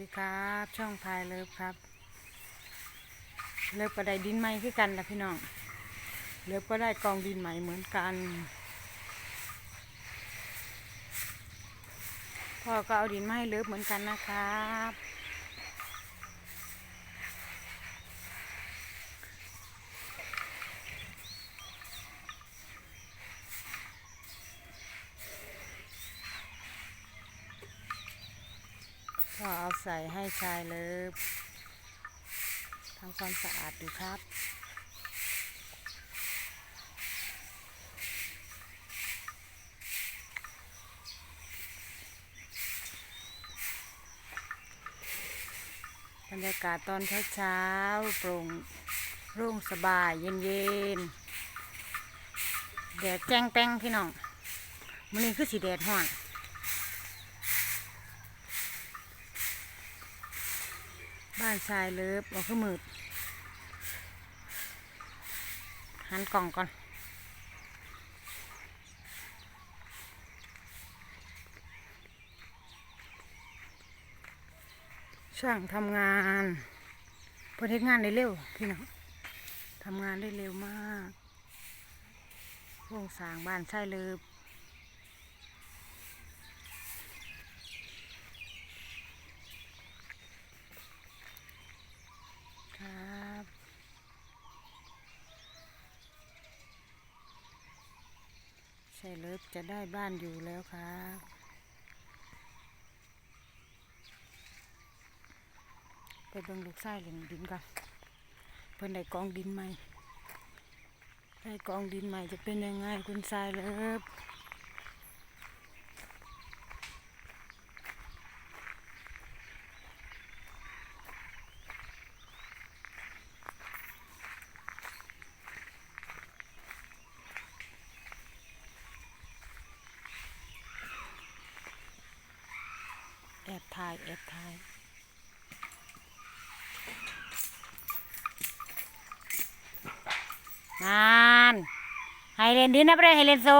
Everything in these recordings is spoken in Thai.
ดีครับ ช่องพายเลิฟครับ เลิฟก็ได้ดินใหม่คือกันนะพี่น้อง เลิฟก็ได้กองดินใหม่เหมือนกัน พ่อก็เอาดินมาให้เลิฟเหมือนกันนะครับพ่อเอา ใส่ให้ชายเลิฟทำความสะอาดดูครับ บรรยากาศตอนเช้าเช้าๆโปร่งร่งสบายเย็นเย็นๆแดดแจ้งแป้งพี่น้องมันนี้คือสีแดดห้อนบ้าน ชายเลิฟออกคือมืดหันกล่องก่อนช่างทำงานเพื่อเฮ็ดงานได้เร็วพี่น้องทำงานได้เร็วมากโครงสร้างบ้านใช่เลย ช่เลิฟจะได้บ้านอยู่แล้วครับไปเบิ่งลูกไส้เล่นดินก่อนเพิ่นได้กองดินใหม่ได้กองดินใหม่จะเป็นยังไงคุณทรายเลิฟายแอบถ่ายนานให้เล่นดินนะเพื่อนให้เล่นโซ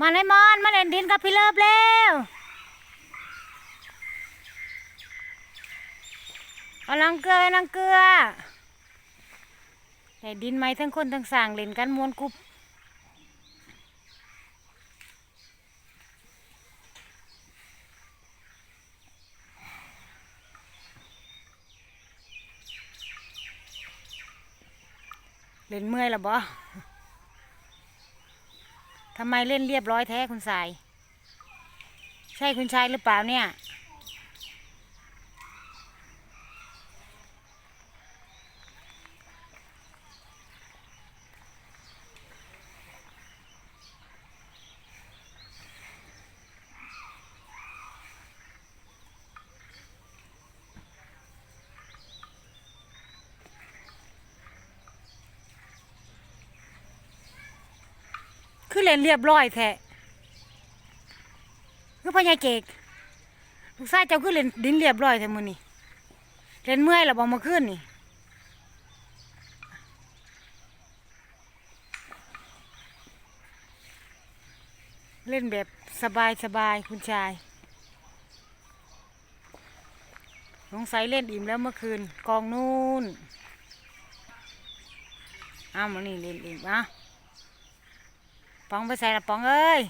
มาเลยมอนมาเล่นดินกับพี่เลิฟเร็วเอาลังเกลือลังเกลือแต่ดินไหมทั้งคนทั้งสางเล่นกันมวนกุบ เล่นเมื่อยแล้วบอทำไมเล่นเรียบร้อยแท้คุณสาย ใช่คุณชายหรือเปล่าเนี่ย คือเล่นเรียบร้อยแท้คือพ่อใหญ่เกกลูกชายเจ้าคือเล่นดินเรียบร้อยแท้มือนี้เล่นเมื่อยแล้วบ่เมื่อคืนนี่เล่นแบบสบายสบายคุณชายสงสัยเล่นอิ่มแล้วเมื่อคืน กองนู่นอ้าวมานี่เล่นอิ่มอะ ปองไปใส่ละปองเอ้ย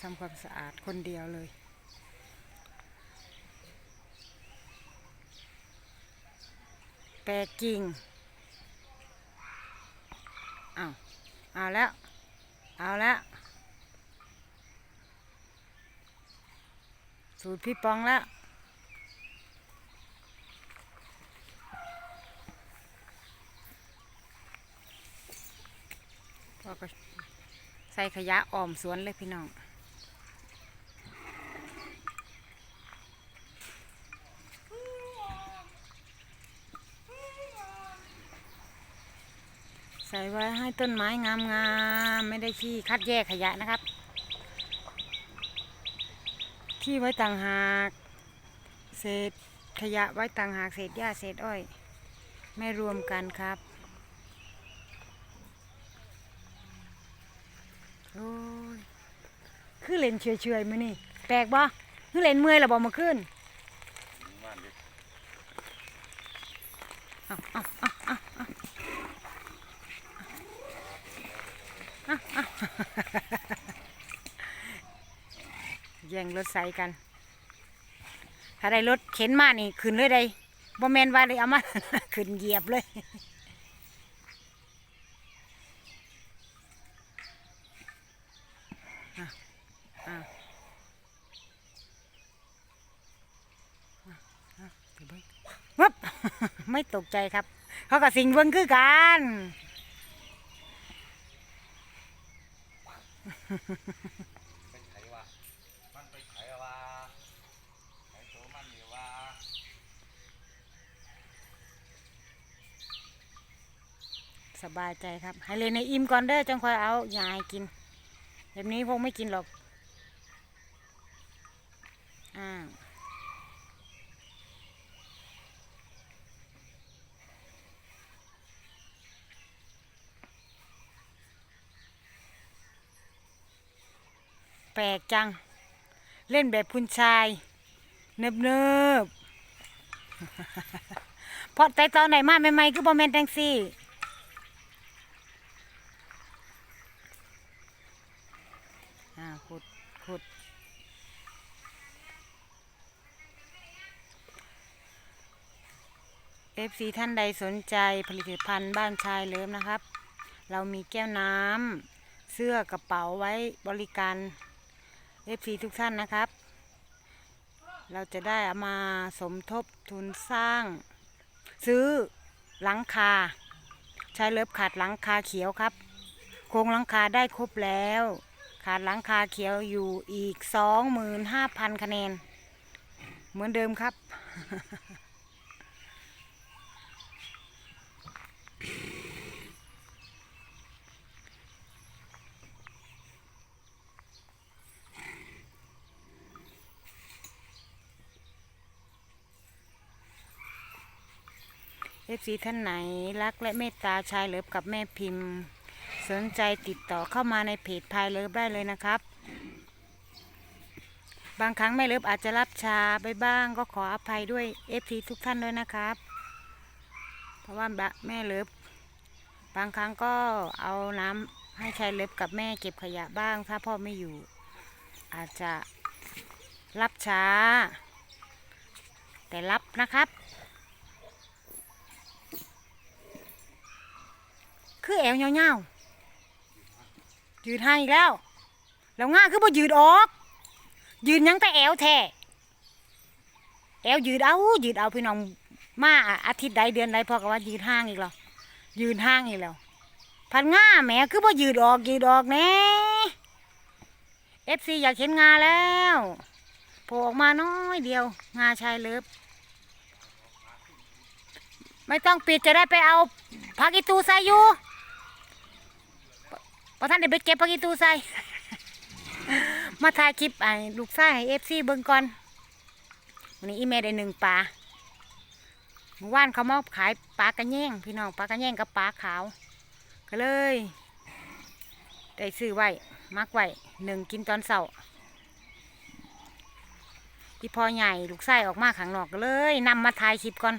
ทำความสะอาดคนเดียวเลยแปลกจริงเอาเอาแล้ว เอาแล้ว สูตรพี่ปองแล้วพ่อก็ใส่ขยะออมสวนเลยพี่น้อง ใส่ไว้ให้ต้นไม้งามๆไม่ได้ที่คัดแยกขยะนะครับ ที่ไว้ต่างหาก เศษขยะไว้ต่างหากเศษหญ้าเศษอ้อย ไม่รวมกันครับโอ้ยคือเล่นเฉยๆมือนี่แปลกบ่คือเล่นเมื่อยแล้วบ่มาขึ้นบ้านดิ แย่งรถใส่กัน ถ้าได้รถเข็นมานี่ขึ้นเลยได้บ่แมนว่าเลยเอามา ขึ้นเหยียบเลยอะอะอะอะเดี๋ยวเบิ่งวับไม่ตกใจครับ เขากับสิงเบิ่งคือกัน เป็นไขว่ามันเป็นไขว่าไถโสมันนี่ว่าสบายใจครับ ให้เลยในอิ่มก่อนเด้อจังค่อยเอายายกิน แบบนี้คงไม่กินหรอกอ่าว ปลกจัง เล่นแบบคุณชายเนิบเนิบๆเพราะแต่ตอนไหนมาใหม่ๆคือบ่แม่นจังซี่ขุดขุดเอฟซีท่านใดสนใจผลิตภัณฑ์บ้านชายเลิมนะครับ เรามีแก้วน้ำเสื้อกระเป๋าไว้บริการ เอฟซีทุกท่านนะครับ เราจะได้เอามาสมทบทุนสร้าง ซื้อหลังคา ใช้เลิฟขาดหลังคาเขียวครับ โครงหลังคาได้ครบแล้ว ขาดหลังคาเขียวอยู่อีกสองหมื่นห้าพันคะแนน เหมือนเดิมครับ เอฟซีท่านไหนรักและเมตตาชายเลิฟกับแม่พิมพ์ สนใจติดต่อเข้ามาในเพจพายเลิฟได้เลยนะครับ บางครั้งแม่เลิฟอาจจะรับชาไปบ้าง ก็ขออภัยด้วยเอฟซีทุกท่านด้วยนะครับ เพราะว่าแม่เลิฟบางครั้งก็เอาน้ำให้ชายเลิฟกับแม่เก็บขยะบ้าง ถ้าพ่อไม่อยู่ อาจจะรับช้า แต่รับนะครับ คือแอวเงาๆยืดให้อีกแล้ว แล้วง่าคือบ่ยืดออก ยืนยังแต่แอวแท้แอวยืดเอายืดเอาพี่น้องมาอาทิตย์ใดเดือนใดพอกับว่ายืดห้างอีกแล้วยืดห้างอีกแล้วพันง่าแหมคือบ่ยืดออกยืดออกแน่เอฟซีอยากเห็นงาแล้วโผล่ออกมาน้อยเดียว งาชายเลิฟไม่ต้องปิดจะได้ไปเอาพักอีตูใส่อยู่ พอท่านได้ไปเก็บผักอีตูใส่มาถ่ายคลิปไอ้ลูกชายให้เอฟซีเบิ่งก่อนวันนี้อีเมลได้หนึ่งปลาเมื่อวานเขามาขายปลากระแยงพี่น้องปลากระแยงกับปลาขาว ก็เลยได้ซื้อไว้มักไว้หนึ่งกินตอนเสาร์อีพอใหญ่ลูกไส้ออกมาข้างนอกก็เลยนำมาถ่ายคลิปก่อน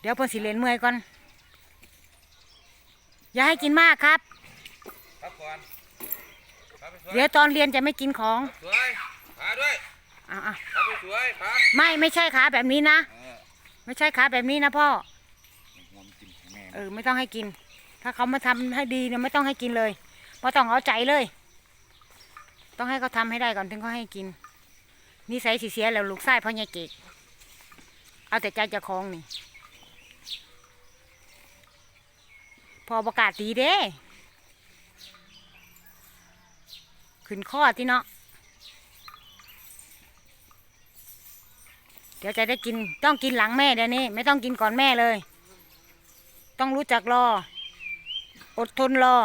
เดี๋ยวเพิ่นสิเลนเมื่อยก่อน อย่าให้กินมากครับ กก่อนพักไปสวยเดี๋ยวตอนเรียนจะไม่กินของสวยพาด้วยอะอะพักไปสวยพาไม่ไม่ใช่ขาแบบนี้นะ เออไม่ใช่ขาแบบนี้นะพ่อ หัวมันกินของแม่เออไม่ต้องให้กิน ถ้าเขามาทำให้ดีเนี่ยไม่ต้องให้กินเลยเพราะต้องเอาใจเลย ต้องให้เขาทำให้ได้ก่อนถึงเขาให้กินนิสัยสิเสียแล้วลูกไส้พ่อใหญ่เกกเอาแต่ใจเจะคลองนี่ พอประกาศตีเด้ ขึ้นข้อที่เนาะเดี๋ยวจะได้กินต้องกินหลังแม่เดี๋ยวนี้ ไม่ต้องกินก่อนแม่เลย ต้องรู้จักรอ อดทนรอ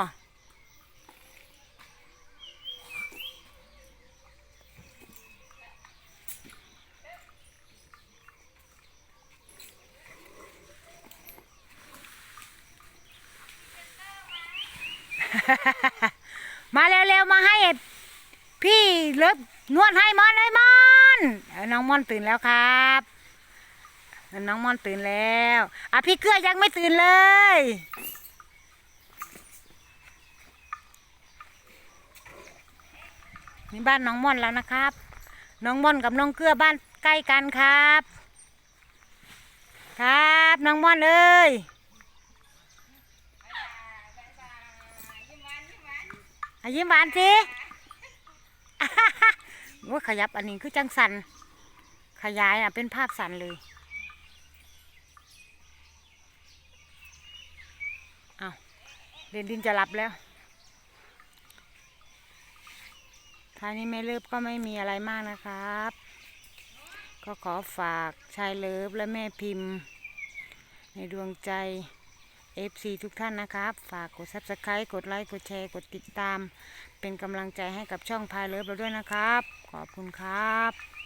มาเร็วๆมาให้พี่เลิฟนวดให้มอนให้มอนน้องมอนตื่นแล้วครับน้องมอนตื่นแล้วอะพี่เกื้อยังไม่ตื่นเลยนี่บ้านน้องม่อนแล้วนะครับ น้องม่อนกับน้องเกื้อบ้านใกล้กันครับ ครับน้องม่อนเอ้ย อา ยิ้มหวานสิว่าขยับอันนี้คือจังสัน ขยายอะเป็นภาพสันเลยเอาเดนดินจะหลับแล้วท้ายนี้แม่เลิฟก็ไม่มีอะไรมากนะครับ ก็ขอฝากชายเลิฟและแม่พิมพ์ ในดวงใจ FC ทุกท่านนะครับ ฝากกด Subscribe กดไลค์กดแชร์กดติดตาม เป็นกำลังใจให้กับช่องพายเลิฟเราด้วยนะครับ ขอบคุณครับ